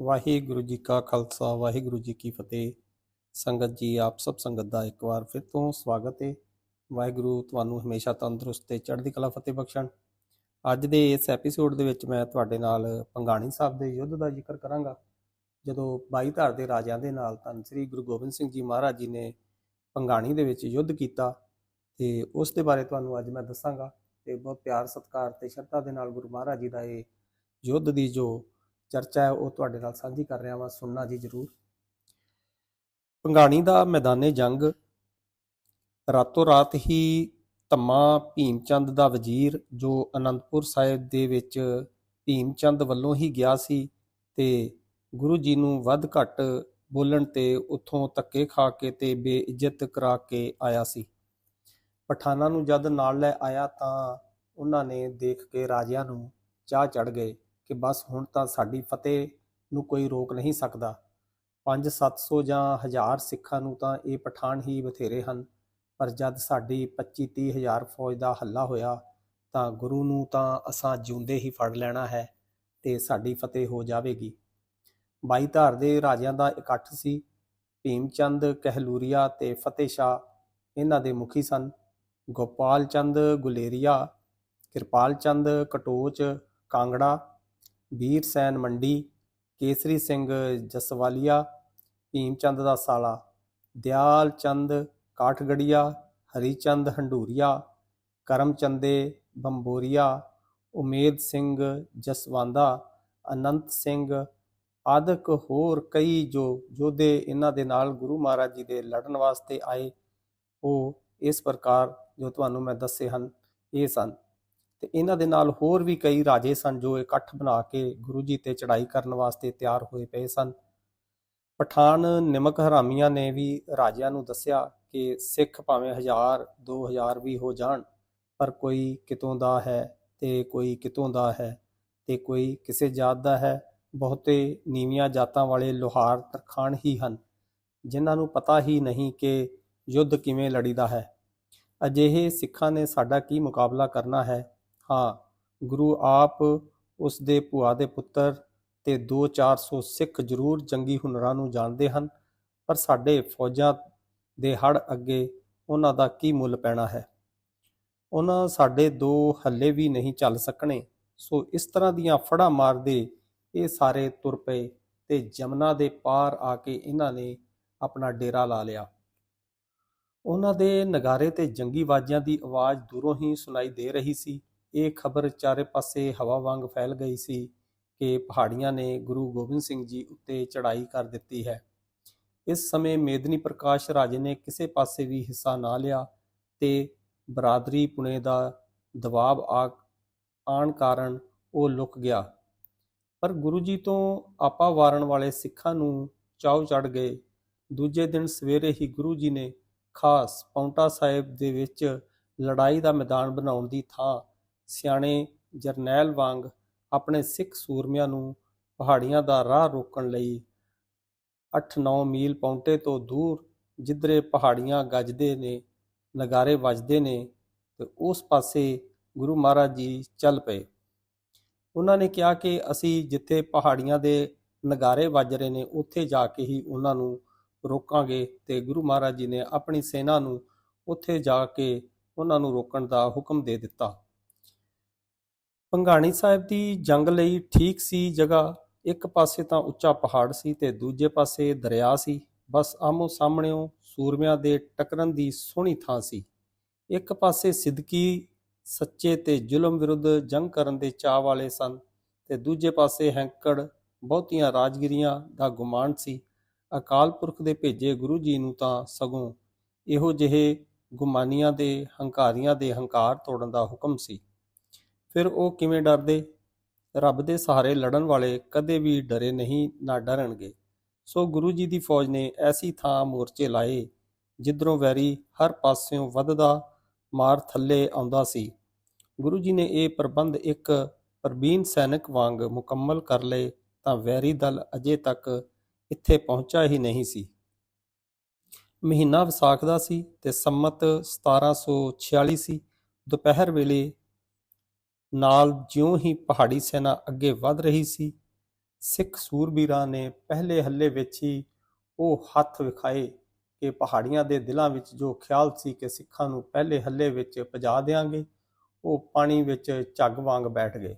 ਵਾਹਿਗੁਰੂ ਜੀ ਕਾ ਖਾਲਸਾ, ਵਾਹਿਗੁਰੂ ਜੀ ਕੀ ਫਤਿਹ। ਸੰਗਤ ਜੀ, ਆਪ ਸਭ ਸੰਗਤ ਦਾ ਇੱਕ ਵਾਰ ਫਿਰ ਤੋਂ ਸਵਾਗਤ ਹੈ। ਵਾਹਿਗੁਰੂ ਤੁਹਾਨੂੰ ਹਮੇਸ਼ਾ ਤੰਦਰੁਸਤ ਤੇ ਚੜ੍ਹਦੀ ਕਲਾ ਫਤਿਹ ਬਖਸ਼ਣ। ਅੱਜ ਦੇ ਇਸ ਐਪੀਸੋਡ ਦੇ ਵਿੱਚ ਮੈਂ ਤੁਹਾਡੇ ਨਾਲ ਪੰਗਾਣੀ ਸਾਹਿਬ ਦੇ ਯੁੱਧ ਦਾ ਜ਼ਿਕਰ ਕਰਾਂਗਾ। ਜਦੋਂ 22 ਧਾਰ ਦੇ ਰਾਜਿਆਂ ਦੇ ਨਾਲ ਧੰਨ ਸ੍ਰੀ ਗੁਰੂ ਗੋਬਿੰਦ ਸਿੰਘ ਜੀ ਮਹਾਰਾਜ ਜੀ ਨੇ ਪੰਗਾਣੀ ਦੇ ਵਿੱਚ ਯੁੱਧ ਕੀਤਾ ਤੇ ਉਸ ਦੇ ਬਾਰੇ ਤੁਹਾਨੂੰ ਅੱਜ ਮੈਂ ਦੱਸਾਂਗਾ ਤੇ ਬਹੁਤ ਪਿਆਰ, ਸਤਿਕਾਰ ਤੇ ਸ਼ਰਧਾ ਦੇ ਨਾਲ ਗੁਰੂ ਮਹਾਰਾਜ ਜੀ ਦਾ ਇਹ ਯੁੱਧ ਦੀ ਜੋ ਚਰਚਾ ਹੈ, ਉਹ ਤੁਹਾਡੇ ਨਾਲ ਸਾਂਝੀ ਕਰ ਰਿਹਾ ਹਾਂ ਸੁਣਨਾ ਜੀ ਜ਼ਰੂਰ। ਪੰਗਾਣੀ ਦਾ ਮੈਦਾਨੇ ਜੰਗ। ਰਾਤੋਂ ਰਾਤ ਹੀ ਧੰਮਾ ਭੀਮ ਚੰਦ ਦਾ ਵਜ਼ੀਰ, ਜੋ ਅਨੰਦਪੁਰ ਸਾਹਿਬ ਦੇ ਵਿੱਚ ਭੀਮ ਚੰਦ ਵੱਲੋਂ ਹੀ ਗਿਆ ਸੀ ਤੇ ਗੁਰੂ ਜੀ ਨੂੰ ਵੱਧ ਘੱਟ ਬੋਲਣ ਤੇ ਉੱਥੋਂ ਧੱਕੇ ਖਾ ਕੇ ਤੇ ਬੇਇੱਜ਼ਤ ਕਰਾ ਕੇ ਆਇਆ ਸੀ। ਪਠਾਨਾਂ ਨੂੰ ਜਦ ਨਾਲ ਲੈ ਆਇਆ ਤਾਂ ਉਹਨਾਂ ਨੇ ਦੇਖ ਕੇ ਰਾਜਿਆਂ ਨੂੰ ਚਾਹ ਚੜ ਗਏ। ਕਿ ਬਸ ਹੁਣ ਤਾਂ ਸਾਡੀ ਫਤਿਹ ਨੂੰ ਕੋਈ ਰੋਕ ਨਹੀਂ ਸਕਦਾ। 5-700 ਜਾਂ 1000 ਸਿੱਖਾਂ ਨੂੰ ਤਾਂ ਇਹ ਪਠਾਨ ਹੀ ਬਥੇਰੇ ਹਨ, ਪਰ ਜਦ ਸਾਡੀ 25-30 ਹਜ਼ਾਰ ਫੌਜ ਦਾ ਹੱਲਾ ਹੋਇਆ ਤਾਂ ਗੁਰੂ ਨੂੰ ਤਾਂ ਅਸਾਂ ਜਿਉਂਦੇ ਹੀ ਫੜ ਲੈਣਾ ਹੈ ਤੇ ਸਾਡੀ ਫਤਿਹ ਹੋ ਜਾਵੇਗੀ। ਬਾਈ ਧਾਰ ਦੇ ਰਾਜਿਆਂ ਦਾ ਇਕੱਠ ਸੀ ਭੀਮ ਚੰਦ ਕਹਿਲੂਰੀਆ ਤੇ ਫਤਿਹ ਸ਼ਾਹ ਇਹਨਾਂ ਦੇ ਮੁਖੀ ਸਨ। ਗੋਪਾਲ ਚੰਦ ਗੁਲੇਰੀਆ ਕਿਰਪਾਲ ਚੰਦ ਕਟੋਚ, ਕਾਂਗੜਾ ਵੀਰ ਸੈਨ ਮੰਡੀ, ਕੇਸਰੀ ਸਿੰਘ ਜਸਵਾਲੀਆ ਭੀਮ ਚੰਦ ਦਾ ਸਾਲਾ, ਦਿਆਲ ਚੰਦ ਕਾਠਗੜੀਆ ਹਰੀ ਚੰਦ ਹੰਡੂਰੀਆ ਕਰਮ ਚੰਦੇ ਬੰਬੋਰੀਆ, ਉਮੇਦ ਸਿੰਘ ਜਸਵੰਦਾ, ਅਨੰਤ ਸਿੰਘ, ਆਦਿਕ ਹੋਰ ਕਈ ਜੋ ਯੋਧੇ ਇਹਨਾਂ ਦੇ ਨਾਲ ਗੁਰੂ ਮਹਾਰਾਜ ਜੀ ਦੇ ਲੜਨ ਵਾਸਤੇ ਆਏ, ਉਹ ਇਸ ਪ੍ਰਕਾਰ ਜੋ ਤੁਹਾਨੂੰ ਮੈਂ ਦੱਸੇ ਹਨ, ਇਹ ਸਨ। ਤੇ ਇਹਨਾਂ ਦੇ ਨਾਲ ਹੋਰ ਵੀ ਕਈ ਰਾਜੇ ਸਨ ਜੋ ਇਕੱਠ ਬਣਾ ਕੇ ਗੁਰੂ ਜੀ ਤੇ ਚੜ੍ਹਾਈ ਕਰਨ ਵਾਸਤੇ ਤਿਆਰ ਹੋਏ ਪਏ ਸਨ। ਪਠਾਨ ਨਿਮਕ ਹਰਾਮੀਆਂ ਨੇ ਵੀ ਰਾਜਿਆਂ ਨੂੰ ਦੱਸਿਆ ਕਿ ਸਿੱਖ ਭਾਵੇਂ ਹਜ਼ਾਰ 2000 ਵੀ ਹੋ ਜਾਣ, ਪਰ ਕੋਈ ਕਿਤੋਂ ਦਾ ਹੈ ਤੇ ਕੋਈ ਕਿਤੋਂ ਦਾ ਹੈ ਤੇ ਕੋਈ ਕਿਸੇ ਜਾਤ ਦਾ ਹੈ। ਬਹੁਤੇ ਨੀਵੀਆਂ ਜਾਤਾਂ ਵਾਲੇ ਲੋਹਾਰ ਤਰਖਾਣ ਹੀ ਹਨ, ਜਿਨ੍ਹਾਂ ਨੂੰ ਪਤਾ ਹੀ ਨਹੀਂ ਕਿ ਯੁੱਧ ਕਿਵੇਂ ਲੜੀਦਾ ਹੈ। ਅਜਿਹੇ ਸਿੱਖਾਂ ਨੇ ਸਾਡਾ ਕੀ ਮੁਕਾਬਲਾ ਕਰਨਾ ਹੈ? ਹਾਂ, ਗੁਰੂ ਆਪ ਉਸ ਦੇ ਭੂਆ ਦੇ ਪੁੱਤਰ ਤੇ 2-400 ਸਿੱਖ ਜ਼ਰੂਰ ਜੰਗੀ ਹੁਨਰਾਂ ਨੂੰ ਜਾਣਦੇ ਹਨ, ਪਰ ਸਾਡੇ ਫੌਜਾਂ ਦੇ ਹੜ ਅੱਗੇ ਉਹਨਾਂ ਦਾ ਕੀ ਮੁੱਲ ਪੈਣਾ ਹੈ? ਉਹਨਾਂ ਸਾਡੇ ਦੋ ਹੱਲੇ ਵੀ ਨਹੀਂ ਚੱਲ ਸਕਣੇ, ਸੋ ਇਸ ਤਰ੍ਹਾਂ ਦੀਆਂ ਫੜਾ ਮਾਰਦੇ ਇਹ ਸਾਰੇ ਤੁਰ ਪਏ ਤੇ ਜਮਨਾ ਦੇ ਪਾਰ ਆ ਕੇ ਇਹਨਾਂ ਨੇ ਆਪਣਾ ਡੇਰਾ ਲਾ ਲਿਆ। ਉਹਨਾਂ ਦੇ ਨਗਾਰੇ ਤੇ ਜੰਗੀ ਬਾਜਿਆਂ ਦੀ ਆਵਾਜ਼ ਦੂਰੋਂ ਹੀ ਸੁਣਾਈ ਦੇ ਰਹੀ ਸੀ। ਇਹ ਖਬਰ ਚਾਰੇ ਪਾਸੇ ਹਵਾ ਵਾਂਗ ਫੈਲ ਗਈ ਸੀ ਕਿ ਪਹਾੜੀਆਂ ਨੇ ਗੁਰੂ ਗੋਬਿੰਦ ਸਿੰਘ ਜੀ ਉੱਤੇ ਚੜ੍ਹਾਈ ਕਰ ਦਿੱਤੀ ਹੈ। ਇਸ ਸਮੇਂ ਮੇਦਨੀ ਪ੍ਰਕਾਸ਼ ਰਾਜੇ ਨੇ ਕਿਸੇ ਪਾਸੇ ਵੀ ਹਿੱਸਾ ਨਾ ਲਿਆ ਤੇ ਬਰਾਦਰੀ ਪੁਣੇ ਦਾ ਦਬਾਅ ਆ ਆਣ ਕਾਰਨ ਉਹ ਲੁਕ ਗਿਆ। ਪਰ ਗੁਰੂ ਜੀ ਤੋਂ ਆਪਾ ਵਾਰਨ ਵਾਲੇ ਸਿੱਖਾਂ ਨੂੰ ਚਾਉ ਚੜ ਗਏ। ਦੂਜੇ ਦਿਨ ਸਵੇਰੇ ਹੀ ਗੁਰੂ ਜੀ ਨੇ ਖਾਸ ਪੌਂਟਾ ਸਾਹਿਬ ਦੇ ਵਿੱਚ ਲੜਾਈ ਦਾ ਮੈਦਾਨ ਬਣਾਉਣ ਦੀ ਥਾਂ ਸਿਆਣੇ ਜਰਨੈਲ ਵਾਂਗ ਆਪਣੇ ਸਿੱਖ ਸੂਰਮਿਆਂ ਨੂੰ ਪਹਾੜੀਆਂ ਦਾ ਰਾਹ ਰੋਕਣ ਲਈ 8-9 ਮੀਲ ਪੌਂਟੇ ਤੋਂ ਦੂਰ ਜਿੱਧਰੇ ਪਹਾੜੀਆਂ ਗੱਜਦੇ ਨੇ, ਨਗਾਰੇ ਵੱਜਦੇ ਨੇ ਤੇ ਉਸ ਪਾਸੇ ਗੁਰੂ ਮਹਾਰਾਜ ਜੀ ਚੱਲ ਪਏ। ਉਹਨਾਂ ਨੇ ਕਿਹਾ ਕਿ ਅਸੀਂ ਜਿੱਥੇ ਪਹਾੜੀਆਂ ਦੇ ਨਗਾਰੇ ਵੱਜ ਰਹੇ ਨੇ, ਉੱਥੇ ਜਾ ਕੇ ਹੀ ਉਹਨਾਂ ਨੂੰ ਰੋਕਾਂਗੇ ਤੇ ਗੁਰੂ ਮਹਾਰਾਜ ਜੀ ਨੇ ਆਪਣੀ ਸੈਨਾ ਨੂੰ ਉੱਥੇ ਜਾ ਕੇ ਉਹਨਾਂ ਨੂੰ ਰੋਕਣ ਦਾ ਹੁਕਮ ਦੇ ਦਿੱਤਾ। ਭੰਗਾਣੀ ਸਾਹਿਬ ਦੀ ਜੰਗ ਲਈ ਠੀਕ ਸੀ ਜਗ੍ਹਾ। ਇੱਕ ਪਾਸੇ ਤਾਂ ਉੱਚਾ ਪਹਾੜ ਸੀ ਤੇ ਦੂਜੇ ਪਾਸੇ ਦਰਿਆ ਸੀ। ਬਸ ਆਮੋ ਸਾਹਮਣਿਓ ਸੂਰਮਿਆਂ ਦੇ ਟਕਰਨ ਦੀ ਸੋਹਣੀ ਥਾਂ ਸੀ। ਇੱਕ ਪਾਸੇ ਸਿੱਧਕੀ, ਸੱਚੇ ਤੇ ਜ਼ੁਲਮ ਵਿਰੁੱਧ ਜੰਗ ਕਰਨ ਦੇ ਚਾਹ ਵਾਲੇ ਸਨ ਤੇ ਦੂਜੇ ਪਾਸੇ ਹੈਂਕੜ, ਬਹੁਤੀਆਂ ਰਾਜਗਿਰੀਆਂ ਦਾ ਗੁਮਾਨ ਸੀ। ਅਕਾਲ ਪੁਰਖ ਦੇ ਭੇਜੇ ਗੁਰੂ ਜੀ ਨੂੰ ਤਾਂ ਸਗੋਂ ਇਹੋ ਜਿਹੇ ਗੁਮਾਨੀਆਂ ਦੇ, ਹੰਕਾਰੀਆਂ ਦੇ ਹੰਕਾਰ ਤੋੜਨ ਦਾ ਹੁਕਮ ਸੀ। ਫਿਰ ਉਹ ਕਿਵੇਂ ਡਰਦੇ? ਰੱਬ ਦੇ ਸਹਾਰੇ ਲੜਨ ਵਾਲੇ ਕਦੇ ਵੀ ਡਰੇ ਨਹੀਂ ਨਾ ਡਰਨਗੇ। ਸੋ ਗੁਰੂ ਜੀ ਦੀ ਫੌਜ ਨੇ ਐਸੀ ਥਾਂ ਮੋਰਚੇ ਲਾਏ, ਜਿੱਧਰੋਂ ਵੈਰੀ ਹਰ ਪਾਸਿਓਂ ਵੱਧਦਾ ਮਾਰ ਥੱਲੇ ਆਉਂਦਾ ਸੀ। ਗੁਰੂ ਜੀ ਨੇ ਇਹ ਪ੍ਰਬੰਧ ਇੱਕ ਪ੍ਰਬੀਨ ਸੈਨਿਕ ਵਾਂਗ ਮੁਕੰਮਲ ਕਰ ਲਏ ਤਾਂ ਵੈਰੀ ਦਲ ਅਜੇ ਤੱਕ ਇੱਥੇ ਪਹੁੰਚਾ ਹੀ ਨਹੀਂ ਸੀ। ਮਹੀਨਾ ਵਿਸਾਖ ਦਾ ਸੀ ਤੇ ਸੰਮਤ 1746 ਸੀ। ਦੁਪਹਿਰ ਵੇਲੇ ਨਾਲ ਜਿਉਂ ਹੀ ਪਹਾੜੀ ਸੈਨਾ ਅੱਗੇ ਵਧ ਰਹੀ ਸੀ, ਸਿੱਖ ਸੂਰਬੀਰਾਂ ਨੇ ਪਹਿਲੇ ਹੱਲੇ ਵਿੱਚ ਹੀ ਉਹ ਹੱਥ ਵਿਖਾਏ ਕਿ ਪਹਾੜੀਆਂ ਦੇ ਦਿਲਾਂ ਵਿੱਚ ਜੋ ਖਿਆਲ ਸੀ ਕਿ ਸਿੱਖਾਂ ਨੂੰ ਪਹਿਲੇ ਹੱਲੇ ਵਿੱਚ ਭਜਾ ਦੇਾਂਗੇ ਉਹ ਪਾਣੀ ਵਿੱਚ ਝੱਗ ਵਾਂਗ ਬੈਠ ਗਏ।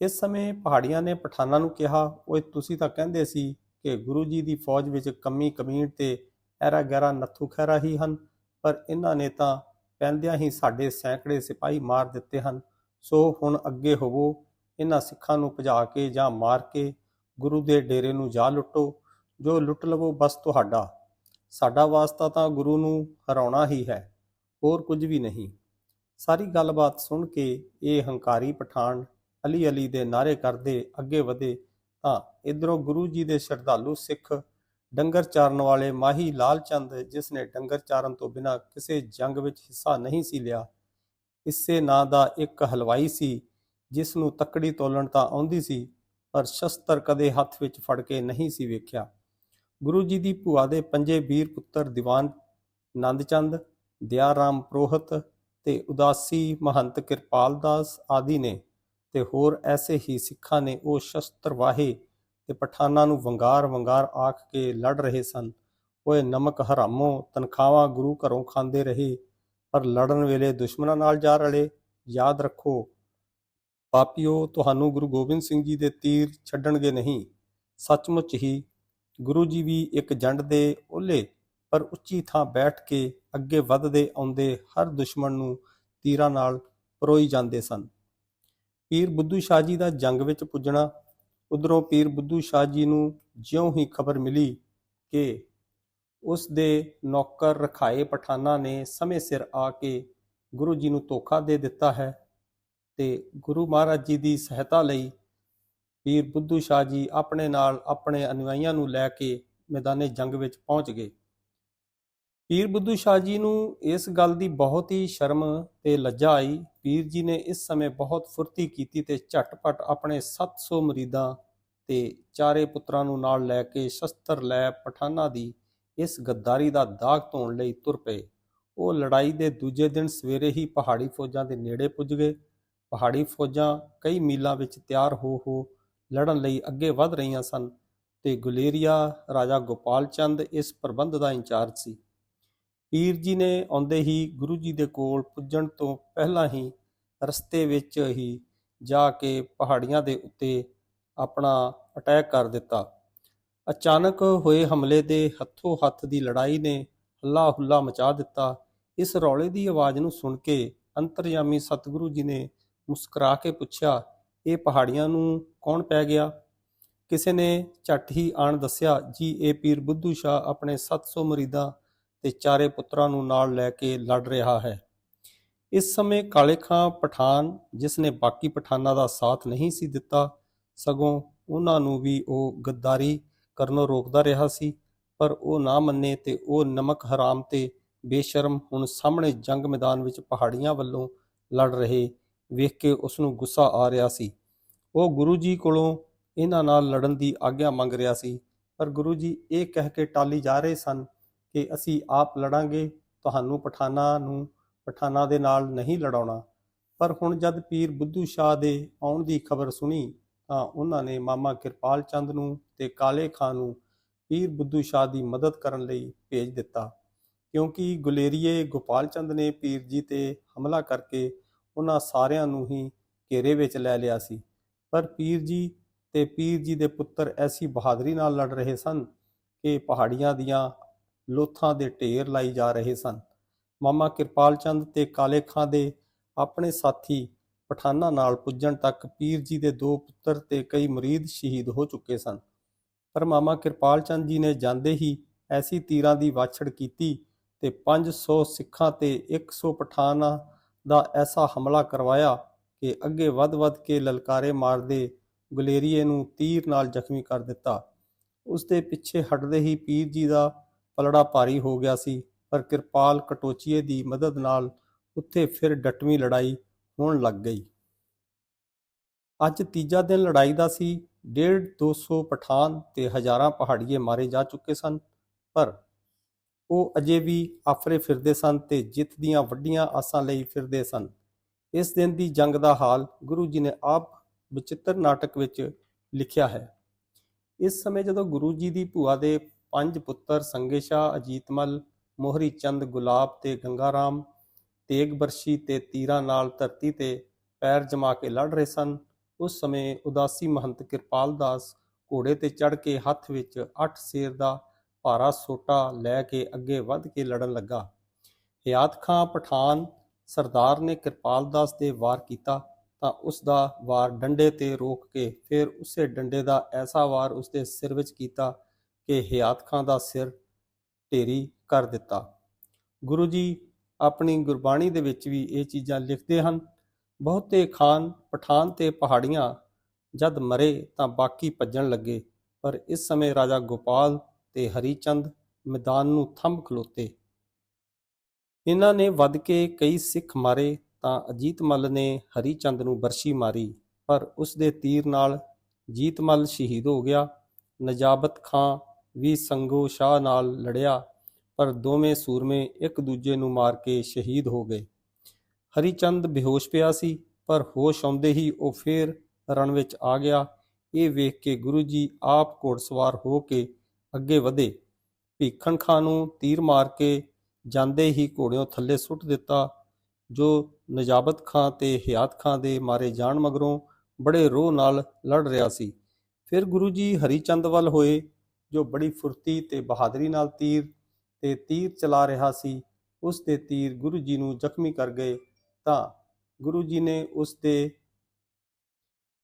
ਇਸ ਸਮੇਂ ਪਹਾੜੀਆਂ ਨੇ ਪਠਾਨਾਂ ਨੂੰ ਕਿਹਾ, ਓਏ, ਤੁਸੀਂ ਤਾਂ ਕਹਿੰਦੇ ਸੀ ਕਿ ਗੁਰੂ ਜੀ ਦੀ ਫੌਜ ਵਿੱਚ ਕਮੀ ਕਮੀਣ ਤੇ ਐਰਾ ਗੈਰਾ ਨੱਥੂ ਖੈਰਾ ਹੀ ਹਨ, ਪਰ ਇਹਨਾਂ ਨੇ ਤਾਂ ਪੈਂਦਿਆਂ ਹੀ ਸਾਡੇ ਸੈਂਕੜੇ ਸਿਪਾਹੀ ਮਾਰ ਦਿੱਤੇ ਹਨ ਸੋ ਹੁਣ ਅੱਗੇ ਹੋਵੋ, ਇਹਨਾਂ ਸਿੱਖਾਂ ਨੂੰ ਭਜਾ ਕੇ ਜਾਂ ਮਾਰ ਕੇ ਗੁਰੂ ਦੇ ਡੇਰੇ ਨੂੰ ਜਾ ਲੁੱਟੋ, ਜੋ ਲੁੱਟ ਲਵੋ ਬਸ ਤੁਹਾਡਾ। ਸਾਡਾ ਵਾਸਤਾ ਤਾਂ ਗੁਰੂ ਨੂੰ ਹਰਾਉਣਾ ਹੀ ਹੈ, ਹੋਰ ਕੁਝ ਵੀ ਨਹੀਂ। ਸਾਰੀ ਗੱਲਬਾਤ ਸੁਣ ਕੇ ਇਹ ਹੰਕਾਰੀ ਪਠਾਨ ਅਲੀ ਅਲੀ ਦੇ ਨਾਰੇ ਕਰਦੇ ਅੱਗੇ ਵਧੇ ਤਾਂ ਇਧਰੋਂ ਗੁਰੂ ਜੀ ਦੇ ਸ਼ਰਧਾਲੂ ਸਿੱਖ ਡੰਗਰ ਚਾਰਨ ਵਾਲੇ ਮਾਹੀ ਲਾਲ ਚੰਦ, ਜਿਸ ਨੇ ਡੰਗਰ ਚਾਰਨ ਤੋਂ ਬਿਨਾਂ ਕਿਸੇ ਜੰਗ ਵਿੱਚ ਹਿੱਸਾ ਨਹੀਂ ਸੀ ਲਿਆ ਇਸੇ ਨਾਂ ਦਾ ਇੱਕ ਹਲਵਾਈ ਸੀ, ਜਿਸ ਨੂੰ ਤੱਕੜੀ ਤੋਲਣ ਤਾਂ ਆਉਂਦੀ ਸੀ, ਪਰ ਸ਼ਸਤਰ ਕਦੇ ਹੱਥ ਵਿੱਚ ਫੜ ਕੇ ਨਹੀਂ ਸੀ ਵੇਖਿਆ। ਗੁਰੂ ਜੀ ਦੀ ਭੂਆ ਦੇ ਪੰਜੇ ਵੀਰ ਪੁੱਤਰ ਦੀਵਾਨ ਨੰਦ ਚੰਦ ਦਿਆਰਾਮ ਪ੍ਰੋਹਤ ਤੇ ਉਦਾਸੀ ਮਹੰਤ ਕਿਰਪਾਲ ਦਾਸ ਆਦਿ ਨੇ ਤੇ ਹੋਰ ਐਸੇ ਹੀ ਸਿੱਖਾਂ ਨੇ ਉਹ ਸ਼ਸਤਰ ਵਾਹੇ ਤੇ ਪਠਾਨਾਂ ਨੂੰ ਵੰਗਾਰ ਵੰਗਾਰ ਆਖ ਕੇ ਲੜ ਰਹੇ ਸਨ। ਓਏ ਨਮਕ ਹਰਾਮੋ, ਤਨਖਾਹਾਂ ਗੁਰੂ ਘਰੋਂ ਖਾਂਦੇ ਰਹੇ ਪਰ ਲੜਨ ਵੇਲੇ ਦੁਸ਼ਮਣਾਂ ਨਾਲ ਜਾ ਰਲੇ। ਯਾਦ ਰੱਖੋ, ਪਾਪੀਓ, ਤੁਹਾਨੂੰ ਗੁਰੂ ਗੋਬਿੰਦ ਸਿੰਘ ਜੀ ਦੇ ਤੀਰ ਛੱਡਣਗੇ ਨਹੀਂ। ਸੱਚਮੁੱਚ ਹੀ ਗੁਰੂ ਜੀ ਵੀ ਇੱਕ ਜੰਡ ਦੇ ਓਲੇ ਪਰ ਉੱਚੀ ਥਾਂ ਬੈਠ ਕੇ ਅੱਗੇ ਵੱਧਦੇ ਆਉਂਦੇ ਹਰ ਦੁਸ਼ਮਣ ਨੂੰ ਤੀਰਾਂ ਨਾਲ ਪਰੋਈ ਜਾਂਦੇ ਸਨ। ਪੀਰ ਬੁੱਧੂ ਸ਼ਾਹ ਜੀ ਦਾ ਜੰਗ ਵਿੱਚ ਪੁੱਜਣਾ, ਉਧਰੋਂ ਪੀਰ ਬੁੱਧੂ ਸ਼ਾਹ ਜੀ ਨੂੰ ਜਿਉਂ ਹੀ ਖਬਰ ਮਿਲੀ ਕਿ ਉਸ ਦੇ ਨੌਕਰ ਰਖਾਏ ਪਠਾਨਾਂ ਨੇ ਸਮੇਂ ਸਿਰ ਆ ਕੇ ਗੁਰੂ ਜੀ ਨੂੰ ਧੋਖਾ ਦੇ ਦਿੱਤਾ ਹੈ ਤੇ ਗੁਰੂ ਮਹਾਰਾਜ ਜੀ ਦੀ ਸਹਾਇਤਾ ਲਈ ਪੀਰ ਬੁੱਧੂ ਸ਼ਾਹ ਜੀ ਆਪਣੇ ਨਾਲ ਆਪਣੇ ਅਨੁਯਾਈਆਂ ਨੂੰ ਲੈ ਕੇ ਮੈਦਾਨੇ ਜੰਗ ਵਿੱਚ ਪਹੁੰਚ ਗਏ। ਪੀਰ ਬੁੱਧੂ ਸ਼ਾਹ ਜੀ ਨੂੰ ਇਸ ਗੱਲ ਦੀ ਬਹੁਤ ਹੀ ਸ਼ਰਮ ਤੇ ਲੱਜਾ ਆਈ। ਪੀਰ ਜੀ ਨੇ ਇਸ ਸਮੇਂ ਬਹੁਤ ਫੁਰਤੀ ਕੀਤੀ ਤੇ ਝਟਪਟ ਆਪਣੇ 700 ਮਰੀਦਾਂ ਤੇ ਚਾਰੇ ਪੁੱਤਰਾਂ ਨੂੰ ਨਾਲ ਲੈ ਕੇ ਸ਼ਸਤਰ ਲੈ ਪਠਾਨਾਂ ਦੀ ਇਸ ਗੱਦਾਰੀ ਦਾ ਦਾਗ ਧੋਣ ਲਈ ਤੁਰ ਪਏ। ਉਹ ਲੜਾਈ ਦੇ ਦੂਜੇ ਦਿਨ ਸਵੇਰੇ ਹੀ ਪਹਾੜੀ ਫੌਜਾਂ ਦੇ ਨੇੜੇ ਪੁੱਜ ਗਏ। ਪਹਾੜੀ ਫੌਜਾਂ ਕਈ ਮੀਲਾਂ ਵਿੱਚ ਤਿਆਰ ਹੋ ਹੋ ਲੜਨ ਲਈ ਅੱਗੇ ਵਧ ਰਹੀਆਂ ਸਨ ਤੇ ਗੁਲੇਰੀਆ ਰਾਜਾ ਗੋਪਾਲ ਚੰਦ ਇਸ ਪ੍ਰਬੰਧ ਦਾ ਇੰਚਾਰਜ ਸੀ। ਪੀਰ ਜੀ ਨੇ ਆਉਂਦੇ ਹੀ ਗੁਰੂ ਜੀ ਦੇ ਕੋਲ ਪੁੱਜਣ ਤੋਂ ਪਹਿਲਾਂ ਹੀ ਰਸਤੇ ਵਿੱਚ ਹੀ ਜਾ ਕੇ ਪਹਾੜੀਆਂ ਦੇ ਉੱਤੇ ਆਪਣਾ ਅਟੈਕ ਕਰ ਦਿੱਤਾ। ਅਚਾਨਕ ਹੋਏ ਹਮਲੇ ਦੇ ਹੱਥੋਂ ਹੱਥ ਦੀ ਲੜਾਈ ਨੇ ਹੱਲਾ ਹੁੱਲਾ ਮਚਾ ਦਿੱਤਾ। ਇਸ ਰੌਲੇ ਦੀ ਆਵਾਜ਼ ਨੂੰ ਸੁਣ ਕੇ ਅੰਤਰਯਾਮੀ ਸਤਿਗੁਰੂ ਜੀ ਨੇ ਮੁਸਕਰਾ ਕੇ ਪੁੱਛਿਆ, ਇਹ ਪਹਾੜੀਆਂ ਨੂੰ ਕੌਣ ਪੈ ਗਿਆ? ਕਿਸੇ ਨੇ ਝੱਟ ਹੀ ਆਣ ਦੱਸਿਆ, ਜੀ, ਇਹ ਪੀਰ ਬੁੱਧੂ ਸ਼ਾਹ ਆਪਣੇ 700 ਮਰੀਦਾਂ ਤੇ ਚਾਰੇ ਪੁੱਤਰਾਂ ਨੂੰ ਨਾਲ ਲੈ ਕੇ ਲੜ ਰਿਹਾ ਹੈ। ਇਸ ਸਮੇਂ ਕਾਲੇ ਖਾਂ ਪਠਾਨ, ਜਿਸ ਨੇ ਬਾਕੀ ਪਠਾਨਾਂ ਦਾ ਸਾਥ ਨਹੀਂ ਸੀ ਦਿੱਤਾ, ਸਗੋਂ ਉਹਨਾਂ ਨੂੰ ਵੀ ਉਹ ਗੱਦਾਰੀ ਕਰਨੋਂ ਰੋਕਦਾ ਰਿਹਾ ਸੀ, ਪਰ ਉਹ ਨਾ ਮੰਨੇ ਤੇ ਉਹ ਨਮਕ ਹਰਾਮ ਤੇ ਬੇਸ਼ਰਮ ਹੁਣ ਸਾਹਮਣੇ ਜੰਗ ਮੈਦਾਨ ਵਿੱਚ ਪਹਾੜੀਆਂ ਵੱਲੋਂ ਲੜ ਰਹੇ ਵੇਖ ਕੇ ਉਸ ਨੂੰ ਗੁੱਸਾ ਆ ਰਿਹਾ ਸੀ। ਉਹ ਗੁਰੂ ਜੀ ਕੋਲੋਂ ਇਹਨਾਂ ਨਾਲ ਲੜਨ ਦੀ ਆਗਿਆ ਮੰਗ ਰਿਹਾ ਸੀ, ਪਰ ਗੁਰੂ ਜੀ ਇਹ ਕਹਿ ਕੇ ਟਾਲੀ ਜਾ ਰਹੇ ਸਨ ਕਿ ਅਸੀਂ ਆਪ ਲੜਾਂਗੇ, ਤੁਹਾਨੂੰ ਪਠਾਨਾਂ ਨੂੰ ਪਠਾਨਾਂ ਦੇ ਨਾਲ ਨਹੀਂ ਲੜਾਉਣਾ। ਪਰ ਹੁਣ ਜਦ ਪੀਰ ਬੁੱਧੂ ਸ਼ਾਹ ਦੇ ਆਉਣ ਦੀ ਖਬਰ ਸੁਣੀ ਤਾਂ ਉਹਨਾਂ ਨੇ ਮਾਮਾ ਕਿਰਪਾਲ ਚੰਦ ਨੂੰ ਤੇ ਕਾਲੇ ਖਾਂ ਨੂੰ ਪੀਰ ਬੁੱਧੂ ਸ਼ਾਹ ਦੀ ਮਦਦ ਕਰਨ ਲਈ ਭੇਜ ਦਿੱਤਾ। ਕਿਉਂਕਿ ਗੁਲੇਰੀਏ ਗੋਪਾਲ ਚੰਦ ਨੇ ਪੀਰ ਜੀ ਤੇ ਹਮਲਾ ਕਰਕੇ ਉਹਨਾਂ ਸਾਰਿਆਂ ਨੂੰ ਹੀ ਘੇਰੇ ਵਿੱਚ ਲੈ ਲਿਆ ਸੀ। ਪਰ ਪੀਰ ਜੀ ਤੇ ਪੀਰ ਜੀ ਦੇ ਪੁੱਤਰ ਐਸੀ ਬਹਾਦਰੀ ਨਾਲ ਲੜ ਰਹੇ ਸਨ ਕਿ ਪਹਾੜੀਆਂ ਦੀਆਂ ਲੋਥਾਂ ਦੇ ਢੇਰ ਲਾਈ ਜਾ ਰਹੇ ਸਨ। ਮਾਮਾ ਕਿਰਪਾਲ ਚੰਦ ਤੇ ਕਾਲੇ ਖਾਂ ਦੇ ਆਪਣੇ ਸਾਥੀ ਪਠਾਨਾਂ ਨਾਲ ਪੁੱਜਣ ਤੱਕ ਪੀਰ ਜੀ ਦੇ ਦੋ ਪੁੱਤਰ ਤੇ ਕਈ ਮਰੀਦ ਸ਼ਹੀਦ ਹੋ ਚੁੱਕੇ ਸਨ। ਪਰ ਮਾਮਾ ਕਿਰਪਾਲ ਚੰਦ ਜੀ ਨੇ ਜਾਂਦੇ ਹੀ ਐਸੀ ਤੀਰਾਂ ਦੀ ਵਾਛੜ ਕੀਤੀ ਤੇ 500 ਸਿੱਖਾਂ ਤੇ 100 ਪਠਾਨਾਂ ਦਾ ਐਸਾ ਹਮਲਾ ਕਰਵਾਇਆ ਕਿ ਅੱਗੇ ਵੱਧ-ਵੱਧ ਕੇ ਲਲਕਾਰੇ ਮਾਰਦੇ ਗੁਲੇਰੀਏ ਨੂੰ ਤੀਰ ਨਾਲ ਜ਼ਖਮੀ ਕਰ ਦਿੱਤਾ। ਉਸ ਦੇ ਪਿੱਛੇ ਹਟਦੇ ਹੀ ਪੀਰ ਜੀ ਦਾ ਪਲੜਾ ਭਾਰੀ ਹੋ ਗਿਆ ਸੀ, ਪਰ ਕਿਰਪਾਲ ਕਟੋਚੀਏ ਦੀ ਮਦਦ ਨਾਲ ਉੱਥੇ ਫਿਰ ਡਟਵੀਂ ਲੜਾਈ ਹੋਣ ਲੱਗ ਗਈ। ਅੱਜ ਤੀਜਾ ਦਿਨ ਲੜਾਈ ਦਾ ਸੀ ਡੇਢ 200 ਪਠਾਨ ਤੇ ਹਜ਼ਾਰਾਂ ਪਹਾੜੀਏ ਮਾਰੇ ਜਾ ਚੁੱਕੇ ਸਨ, ਪਰ ਉਹ ਅਜੇ ਵੀ ਆਫਰੇ ਫਿਰਦੇ ਸਨ ਤੇ ਜਿੱਤ ਦੀਆਂ ਵੱਡੀਆਂ ਆਸਾਂ ਲਈ ਫਿਰਦੇ ਸਨ। ਇਸ ਦਿਨ ਦੀ ਜੰਗ ਦਾ ਹਾਲ ਗੁਰੂ ਜੀ ਨੇ ਆਪ ਬਚਿੱਤਰ ਨਾਟਕ ਵਿੱਚ ਲਿਖਿਆ ਹੈ। ਇਸ ਸਮੇਂ ਜਦੋਂ ਗੁਰੂ ਜੀ ਦੀ ਭੂਆ ਦੇ ਪੰਜ ਪੁੱਤਰ ਸੰਗੇ ਸ਼ਾਹ ਅਜੀਤਮਲ ਮੋਹਰੀ ਚੰਦ, ਗੁਲਾਬ ਤੇ ਗੰਗਾਰਾਮ, ਤੇਗ ਬਰਸ਼ੀ ਤੇ ਤੀਰਾਂ ਨਾਲ ਧਰਤੀ ਤੇ ਪੈਰ ਜਮਾ ਕੇ ਲੜ ਰਹੇ ਸਨ ਉਸ ਸਮੇਂ ਉਦਾਸੀ ਮਹੰਤ ਕਿਰਪਾਲ ਦਾਸ ਘੋੜੇ ਤੇ ਚੜ ਕੇ ਹੱਥ ਵਿੱਚ ਅੱਠ ਸੇਰ ਦਾ ਭਾਰਾ ਸੋਟਾ ਲੈ ਕੇ ਅੱਗੇ ਵੱਧ ਕੇ ਲੜਨ ਲੱਗਾ। ਹਿਆਤ ਖਾਂ ਪਠਾਨ ਸਰਦਾਰ ਨੇ ਕਿਰਪਾਲ ਦਾਸ ਦੇ ਵਾਰ ਕੀਤਾ ਤਾਂ ਉਸ ਦਾ ਵਾਰ ਡੰਡੇ ਤੇ ਰੋਕ ਕੇ ਫਿਰ ਉਸੇ ਡੰਡੇ ਦਾ ਐਸਾ ਵਾਰ ਉਸਦੇ ਸਿਰ ਵਿੱਚ ਕੀਤਾ ਕਿ ਹਿਆਤ ਖਾਂ ਦਾ ਸਿਰ ਢੇਰੀ ਕਰ ਦਿੱਤਾ। ਗੁਰੂ ਜੀ ਆਪਣੀ ਗੁਰਬਾਣੀ ਦੇ ਵਿੱਚ ਵੀ ਇਹ ਚੀਜ਼ਾਂ ਲਿਖਦੇ ਹਨ ਬਹੁਤੇ ਖਾਨ ਪਠਾਨ ਤੇ ਪਹਾੜੀਆਂ ਜਦ ਮਰੇ ਤਾਂ ਬਾਕੀ ਭੱਜਣ ਲੱਗੇ। ਪਰ ਇਸ ਸਮੇਂ ਰਾਜਾ ਗੋਪਾਲ ਤੇ ਹਰੀਚੰਦ ਮੈਦਾਨ ਨੂੰ ਥੰਮ ਖਲੋਤੇ। ਇਹਨਾਂ ਨੇ ਵੱਧ ਕੇ ਕਈ ਸਿੱਖ ਮਾਰੇ ਤਾਂ ਅਜੀਤ ਮੱਲ ਨੇ ਹਰੀਚੰਦ ਨੂੰ ਬਰਸ਼ੀ ਮਾਰੀ। ਪਰ ਉਸ ਦੇ ਤੀਰ ਨਾਲ ਜੀਤ ਮੱਲ ਸ਼ਹੀਦ ਹੋ ਗਿਆ। ਨਜਾਬਤ ਖਾਂ ਵੀ ਸੰਗੋ ਸ਼ਾਹ ਨਾਲ ਲੜਿਆ, ਪਰ ਦੋਵੇਂ ਸੂਰਮੇ ਇੱਕ ਦੂਜੇ ਨੂੰ ਮਾਰ ਕੇ ਸ਼ਹੀਦ ਹੋ ਗਏ। ਹਰੀਚੰਦ ਬੇਹੋਸ਼ ਪਿਆ ਸੀ, ਪਰ ਹੋਸ਼ ਆਉਂਦੇ ਹੀ ਉਹ ਫੇਰ ਰਣ ਵਿੱਚ ਆ ਗਿਆ। ਇਹ ਵੇਖ ਕੇ ਗੁਰੂ ਜੀ ਆਪ ਘੋੜਸਵਾਰ ਹੋ ਕੇ ਅੱਗੇ ਵਧੇ। ਭੀਖਣ ਖਾਂ ਨੂੰ ਤੀਰ ਮਾਰ ਕੇ ਜਾਂਦੇ ਹੀ ਘੋੜਿਓਂ ਥੱਲੇ ਸੁੱਟ ਦਿੱਤਾ, ਜੋ ਨਜਾਬਤ ਖਾਂ ਤੇ ਹਿਆਤ ਖਾਂ ਦੇ ਮਾਰੇ ਜਾਣ ਮਗਰੋਂ ਬੜੇ ਰੋਹ ਨਾਲ ਲੜ ਰਿਹਾ ਸੀ। ਫਿਰ ਗੁਰੂ ਜੀ ਹਰੀਚੰਦ ਵੱਲ ਹੋਏ, ਜੋ ਬੜੀ ਫੁਰਤੀ ਤੇ ਬਹਾਦਰੀ ਨਾਲ ਤੀਰ ਤੇ ਤੀਰ ਚਲਾ ਰਿਹਾ ਸੀ। ਉਸ ਦੇ ਤੀਰ ਗੁਰੂ ਜੀ ਨੂੰ ਜ਼ਖਮੀ ਕਰ ਗਏ। ਤਾਂ ਗੁਰੂ ਜੀ ਨੇ ਉਸ ਦੇ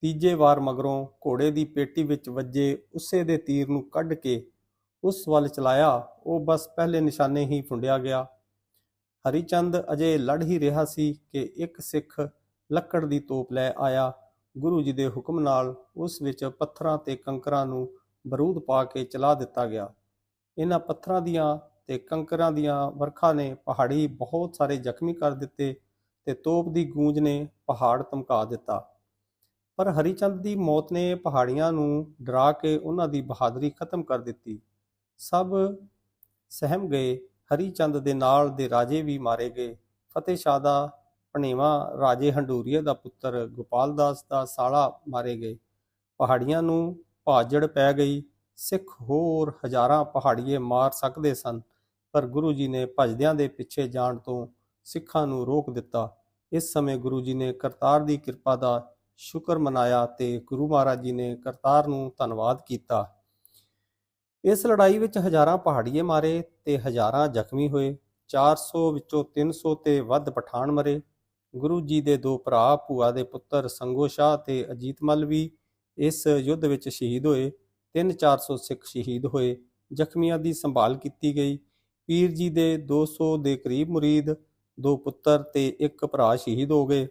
ਤੀਜੇ ਵਾਰ ਮਗਰੋਂ ਘੋੜੇ ਦੀ ਪੇਟੀ ਵਿੱਚ ਵੱਜੇ ਉਸੇ ਦੇ ਤੀਰ ਨੂੰ ਕੱਢ ਕੇ ਉਸ ਵੱਲ ਚਲਾਇਆ। ਉਹ ਬਸ ਪਹਿਲੇ ਨਿਸ਼ਾਨੇ ਹੀ ਫੁੰਡਿਆ ਗਿਆ। ਹਰੀਚੰਦ ਅਜੇ ਲੜ ਹੀ ਰਿਹਾ ਸੀ ਕਿ ਇੱਕ ਸਿੱਖ ਲੱਕੜ ਦੀ ਤੋਪ ਲੈ ਆਇਆ। ਗੁਰੂ ਜੀ ਦੇ ਹੁਕਮ ਨਾਲ ਉਸ ਵਿੱਚ ਪੱਥਰਾਂ ਤੇ ਕੰਕਰਾਂ ਨੂੰ ਬਰੂਦ ਪਾ ਕੇ ਚਲਾ ਦਿੱਤਾ ਗਿਆ। ਇਹਨਾਂ ਪੱਥਰਾਂ ਦੀਆਂ ਤੇ ਕੰਕਰਾਂ ਦੀਆਂ ਵਰਖਾ ਨੇ ਪਹਾੜੀ ਬਹੁਤ ਸਾਰੇ ਜ਼ਖਮੀ ਕਰ ਦਿੱਤੇ। ਤੇ ਤੋਪ ਦੀ ਗੂੰਜ ਨੇ ਪਹਾੜ ਧਮਕਾ ਦਿੱਤਾ। ਪਰ ਹਰੀਚੰਦ ਦੀ ਮੌਤ ਨੇ ਪਹਾੜੀਆਂ ਨੂੰ ਡਰਾ ਕੇ ਉਹਨਾਂ ਦੀ ਬਹਾਦਰੀ ਖਤਮ ਕਰ ਦਿੱਤੀ। ਸਭ ਸਹਿਮ ਗਏ, ਹਰੀਚੰਦ ਦੇ ਨਾਲ ਦੇ ਰਾਜੇ ਵੀ ਮਾਰੇ ਗਏ। ਫਤਿਹ ਸ਼ਾਹ ਦਾ ਭਣੇਵਾ ਰਾਜੇ ਹੰਡੂਰੀਏ ਦਾ ਪੁੱਤਰ ਗੋਪਾਲ ਦਾਸ ਦਾ ਸਾਲਾ ਮਾਰੇ ਗਏ। ਪਹਾੜੀਆਂ ਨੂੰ ਭਾਜੜ ਪੈ ਗਈ। ਸਿੱਖ ਹੋਰ ਹਜ਼ਾਰਾਂ ਪਹਾੜੀਏ ਮਾਰ ਸਕਦੇ ਸਨ, ਪਰ ਗੁਰੂ ਜੀ ਨੇ ਭਜਦਿਆਂ ਦੇ ਪਿੱਛੇ ਜਾਣ ਤੋਂ ਸਿੱਖਾਂ ਨੂੰ ਰੋਕ ਦਿੱਤਾ। ਇਸ ਸਮੇਂ ਗੁਰੂ ਜੀ ਨੇ ਕਰਤਾਰ ਦੀ ਕਿਰਪਾ ਦਾ ਸ਼ੁਕਰ ਮਨਾਇਆ ਤੇ ਗੁਰੂ ਮਹਾਰਾਜ ਜੀ ਨੇ ਕਰਤਾਰ ਨੂੰ ਧੰਨਵਾਦ ਕੀਤਾ। ਇਸ ਲੜਾਈ ਵਿੱਚ ਹਜ਼ਾਰਾਂ ਪਹਾੜੀਏ ਮਾਰੇ ਤੇ ਹਜ਼ਾਰਾਂ ਜ਼ਖਮੀ ਹੋਏ 400 ਵਿੱਚੋਂ 300 ਤੇ ਵੱਧ ਪਠਾਨ ਮਰੇ। ਗੁਰੂ ਜੀ ਦੇ ਦੋ ਭਰਾ, ਭੂਆ ਦੇ ਪੁੱਤਰ ਸੰਗੋ ਸ਼ਾਹ ਤੇ ਅਜੀਤ ਅਜੀਤਮਲ ਵੀ ਇਸ ਯੁੱਧ ਵਿੱਚ ਸ਼ਹੀਦ ਹੋਏ। 3-400 ਸਿੱਖ ਸ਼ਹੀਦ ਹੋਏ। ਜ਼ਖਮੀਆਂ ਦੀ ਸੰਭਾਲ ਕੀਤੀ ਗਈ। ਪੀਰ ਜੀ ਦੇ 200 ਦੇ ਕਰੀਬ ਮੁਰੀਦ ਦੋ ਪੁੱਤਰ ਤੇ ਇੱਕ ਭਰਾ ਸ਼ਹੀਦ ਹੋ ਗਏ।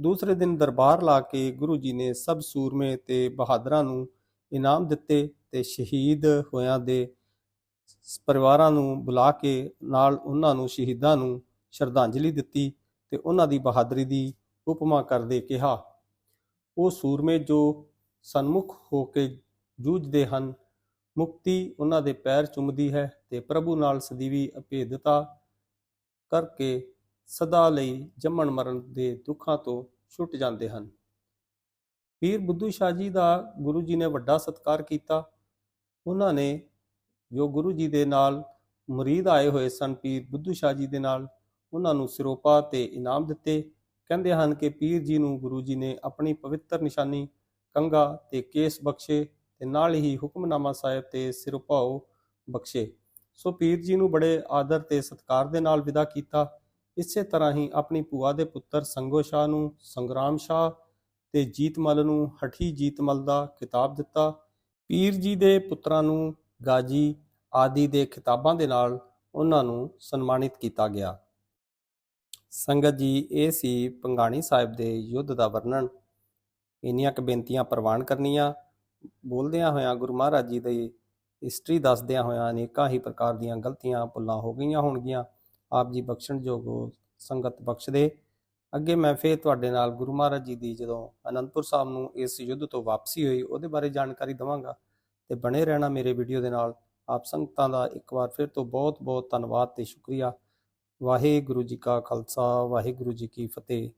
ਦੂਸਰੇ ਦਿਨ ਦਰਬਾਰ ਲਾ ਕੇ ਗੁਰੂ ਜੀ ਨੇ ਸਭ ਸੂਰਮੇ ਤੇ ਬਹਾਦਰਾਂ ਨੂੰ ਇਨਾਮ ਦਿੱਤੇ ਤੇ ਸ਼ਹੀਦ ਹੋਇਆਂ ਦੇ ਪਰਿਵਾਰਾਂ ਨੂੰ ਬੁਲਾ ਕੇ ਨਾਲ ਉਹਨਾਂ ਨੂੰ ਸ਼ਹੀਦਾਂ ਨੂੰ ਸ਼ਰਧਾਂਜਲੀ ਦਿੱਤੀ ਤੇ ਉਹਨਾਂ ਦੀ ਬਹਾਦਰੀ ਦੀ ਉਪਮਾ ਕਰਦੇ ਕਿਹਾ। ਉਹ ਸੂਰਮੇ ਜੋ ਸਨਮੁਖ ਹੋ ਕੇ ਜੂਝਦੇ ਹਨ, ਮੁਕਤੀ ਉਹਨਾਂ ਦੇ ਪੈਰ ਚੁੰਮਦੀ ਹੈ ਤੇ ਪ੍ਰਭੂ ਨਾਲ ਸਦੀਵੀ ਅਭੇਦਤਾ ਕਰਕੇ ਸਦਾ ਲਈ ਜੰਮਣ ਮਰਨ ਦੇ ਦੁੱਖਾਂ ਤੋਂ ਛੁੱਟ ਜਾਂਦੇ ਹਨ। ਪੀਰ ਬੁੱਧੂ ਸ਼ਾਹ ਜੀ ਦਾ ਗੁਰੂ ਜੀ ਨੇ ਵੱਡਾ ਸਤਿਕਾਰ ਕੀਤਾ। ਉਹਨਾਂ ਨੇ ਜੋ ਗੁਰੂ ਜੀ ਦੇ ਨਾਲ ਮੁਰੀਦ ਆਏ ਹੋਏ ਸਨ, ਪੀਰ ਬੁੱਧੂ ਸ਼ਾਹ ਜੀ ਦੇ ਨਾਲ ਉਹਨਾਂ ਨੂੰ ਸਿਰੋਪਾ ਤੇ ਇਨਾਮ ਦਿੱਤੇ। ਕਹਿੰਦੇ ਹਨ ਕਿ ਪੀਰ ਜੀ ਨੂੰ ਗੁਰੂ ਜੀ ਨੇ ਆਪਣੀ ਪਵਿੱਤਰ ਨਿਸ਼ਾਨੀ ਕੰਗਾ ਤੇ ਕੇਸ ਬਖਸ਼ੇ ਤੇ ਨਾਲ ਹੀ ਹੁਕਮਨਾਮਾ ਸਾਹਿਬ ਤੇ ਸਿਰੋਪਾਓ ਬਖਸ਼ੇ। ਸੋ ਪੀਰ ਜੀ ਨੂੰ ਬੜੇ ਆਦਰ ਤੇ ਸਤਿਕਾਰ ਦੇ ਨਾਲ ਵਿਦਾ ਕੀਤਾ। ਇਸੇ ਤਰ੍ਹਾਂ ਹੀ ਆਪਣੀ ਭੂਆ ਦੇ ਪੁੱਤਰ ਸੰਗੋ ਸ਼ਾਹ ਨੂੰ ਸੰਗਰਾਮ ਸ਼ਾਹ ਤੇ ਜੀਤਮਲ ਨੂੰ ਹਠੀ ਜੀਤਮਲ ਦਾ ਖਿਤਾਬ ਦਿੱਤਾ। ਪੀਰ ਜੀ ਦੇ ਪੁੱਤਰਾਂ ਨੂੰ ਗਾਜੀ ਆਦਿ ਦੇ ਖਿਤਾਬਾਂ ਦੇ ਨਾਲ ਉਹਨਾਂ ਨੂੰ ਸਨਮਾਨਿਤ ਕੀਤਾ ਗਿਆ। ਸੰਗਤ ਜੀ, ਇਹ ਸੀ ਪੰਗਾਣੀ ਸਾਹਿਬ ਦੇ ਯੁੱਧ ਦਾ ਵਰਣਨ। ਇੰਨੀਆਂ ਕੁ ਬੇਨਤੀਆਂ ਪ੍ਰਵਾਨ ਕਰਨੀਆਂ। ਬੋਲਦਿਆਂ ਹੋਇਆਂ, ਗੁਰੂ ਮਹਾਰਾਜ ਜੀ ਦੀ ਹਿਸਟਰੀ ਦੱਸਦਿਆਂ ਹੋਇਆਂ ਅਨੇਕਾਂ ਹੀ ਪ੍ਰਕਾਰ ਦੀਆਂ ਗਲਤੀਆਂ, ਭੁੱਲਾਂ ਹੋ ਗਈਆਂ ਹੋਣਗੀਆਂ। ਆਪ ਜੀ ਬਖਸ਼ਣਯੋਗ ਸੰਗਤ ਬਖਸ਼ਦੇ। ਅੱਗੇ ਮੈਂ ਫੇਰ ਤੁਹਾਡੇ ਨਾਲ ਗੁਰੂ ਮਹਾਰਾਜ ਜੀ ਦੀ ਜਦੋਂ ਅਨੰਦਪੁਰ ਸਾਹਿਬ ਨੂੰ ਇਸ ਯੁੱਧ ਤੋਂ ਵਾਪਸੀ ਹੋਈ, ਉਹਦੇ ਬਾਰੇ ਜਾਣਕਾਰੀ ਦਵਾਂਗਾ ਤੇ ਬਣੇ ਰਹਿਣਾ ਮੇਰੇ ਵੀਡੀਓ ਦੇ ਨਾਲ। ਆਪ ਸੰਗਤਾਂ ਦਾ ਇੱਕ ਵਾਰ ਫਿਰ ਤੋਂ ਬਹੁਤ ਬਹੁਤ ਧੰਨਵਾਦ ਤੇ ਸ਼ੁਕਰੀਆ। ਵਾਹਿਗੁਰੂ ਜੀ ਕਾ ਖਾਲਸਾ, ਵਾਹਿਗੁਰੂ ਜੀ ਕੀ ਫਤਿਹ।